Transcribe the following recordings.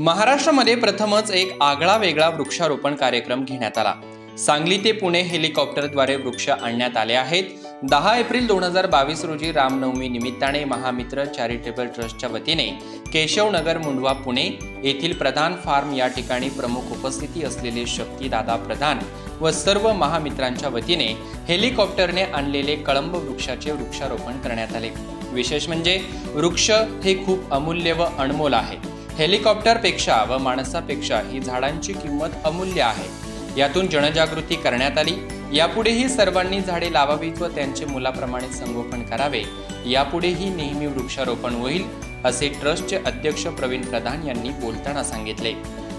महाराष्ट्रामध्ये प्रथमच एक आगळा वेगळा वृक्षारोपण कार्यक्रम घेण्यात आला. सांगली ते पुणे हेलिकॉप्टरद्वारे वृक्ष आणण्यात आले आहेत. दहा एप्रिल दोन हजार बावीस रोजी रामनवमी निमित्ताने महामित्र चॅरिटेबल ट्रस्टच्या वतीने केशवनगर मुंडवा पुणे येथील प्रधान फार्म या ठिकाणी प्रमुख उपस्थिती असलेले शक्तीदादा प्रधान व सर्व महामित्रांच्या वतीने हेलिकॉप्टरने आणलेले कळंब वृक्षाचे वृक्षारोपण करण्यात आले. विशेष म्हणजे वृक्ष हे खूप अमूल्य व अनमोल आहे. हेलिकॉप्टरपेक्षा व माणसापेक्षा ही झाडांची किंमत अमूल्य आहे. यातून जनजागृती करण्यात आली. यापुढेही सर्वांनी झाडे लावावीत व त्यांचे मुलाप्रमाणे संगोपन करावे. यापुढेही नेहमी वृक्षारोपण होईल असे ट्रस्टचे अध्यक्ष प्रवीण प्रधान यांनी बोलताना सांगितले.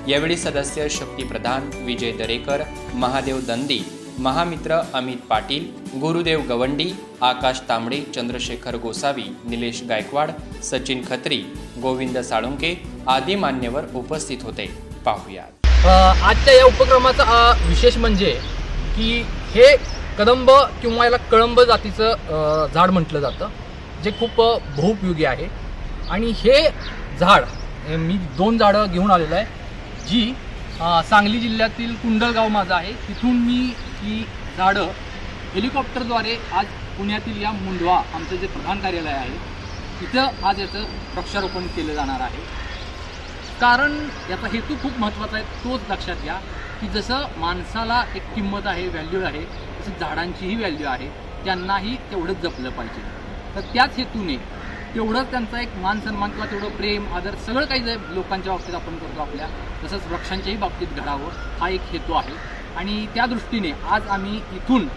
यावेळी सदस्य शक्ती प्रधान विजय दरेकर महादेव दंदी महामित्र अमित पाटील गुरुदेव गवंडी आकाश तांबडे चंद्रशेखर गोसावी निलेश गायकवाड सचिन खत्री गोविंद साळुंके आदी मान्यवर उपस्थित होते. पाहूया आजच्या या उपक्रमाचा विशेष म्हणजे की हे कदंब किंवा याला कळंब जातीचं झाड म्हटलं जातं जे खूप बहुपयोगी आहे. आणि हे झाड मी दोन झाडं घेऊन आलेलं आहे जी सांगली जिल्ह्यातील कुंडलगाव माझं आहे. तिथून मी ही झाडं हेलिकॉप्टरद्वारे आज पुण्यातील या मुंडवा आमचं जे प्रधान कार्यालय आहे तिथं आज याचं वृक्षारोपण केलं जाणार आहे. कारण याचा हेतू खूप महत्त्वाचा आहे तोच लक्षात घ्या की जसं माणसाला एक किंमत आहे व्हॅल्यू आहे तसं झाडांचीही व्हॅल्यू आहे त्यांनाही तेवढंच जपलं पाहिजे. तर त्याच हेतूने तेवढंच त्यांचा एक मान सन्मान किंवा तेवढं प्रेम आदर सगळं काही जे लोकांच्या बाबतीत आपण करतो आपल्या तसंच वृक्षांच्याही बाबतीत घडावं हा एक हेतू आहे. आणि त्या दृष्टीने आज आम्ही इथून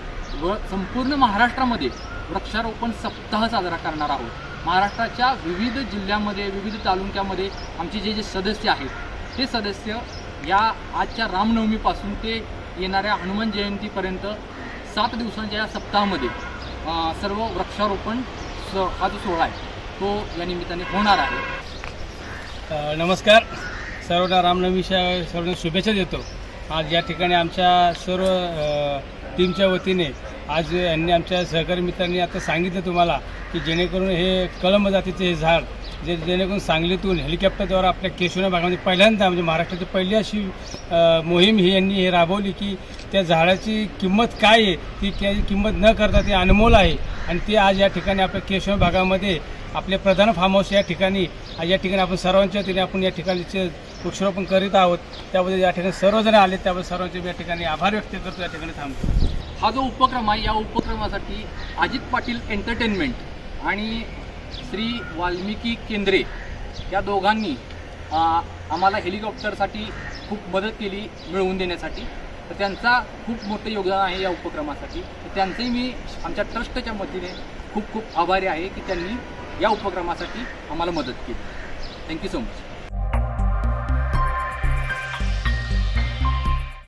व संपूर्ण महाराष्ट्रामध्ये वृक्षारोपण सप्ताह साजरा करणार आहोत. महाराष्ट्राच्या विविध जिल्ह्यामध्ये विविध तालुक्यामध्ये आमचे जे जे सदस्य आहेत ते सदस्य या आजच्या रामनवमीपासून ते येणाऱ्या हनुमान जयंतीपर्यंत सात दिवसांच्या या सप्ताहामध्ये सर्व वृक्षारोपण स हा जो सोहळा आहे तो या निमित्ताने होणार आहे. नमस्कार. सर्वांना रामनवमीच्या सर्वांना शुभेच्छा देतो. आज या ठिकाणी आमच्या सर्व टीमच्या वतीने आज यांनी आमच्या सहकारी मित्रांनी आता सांगितलं तुम्हाला की जेणेकरून हे कलम जातीचे हे झाड जे जेणेकरून सांगलीतून हेलिकॉप्टरद्वारा आपल्या केशवना भागामध्ये पहिल्यांदा म्हणजे महाराष्ट्राची पहिली अशी मोहीम ही यांनी हे राबवली की त्या झाडाची किंमत काय आहे ती त्याची किंमत न करता ती अनमोल आहे. आणि ते आज या ठिकाणी आपल्या केशव भागामध्ये आपले प्रधान फार्म हाऊस या ठिकाणी या ठिकाणी आपण सर्वांच्या वतीने आपण या ठिकाणीचे वृक्षारोपण करीत आहोत त्याबद्दल या ठिकाणी सर्वजण आले त्याबद्दल सर्वांचे मी या ठिकाणी आभार व्यक्त करतो या ठिकाणी थांबतो. हा जो उपक्रम आहे या उपक्रमासाठी अजित पाटील एंटरटेनमेंट आणि श्री वाल्मिकी केंद्रे या दोघांनी आम्हाला हेलिकॉप्टरसाठी खूप मदत केली मिळवून देण्यासाठी. तर त्यांचा खूप मोठं योगदान आहे या उपक्रमासाठी. तर त्यांचंही मी आमच्या ट्रस्टच्या मतीने खूप खूप आभारी आहे की त्यांनी या उपक्रमासाठी आम्हाला मदत केली. Thank you so much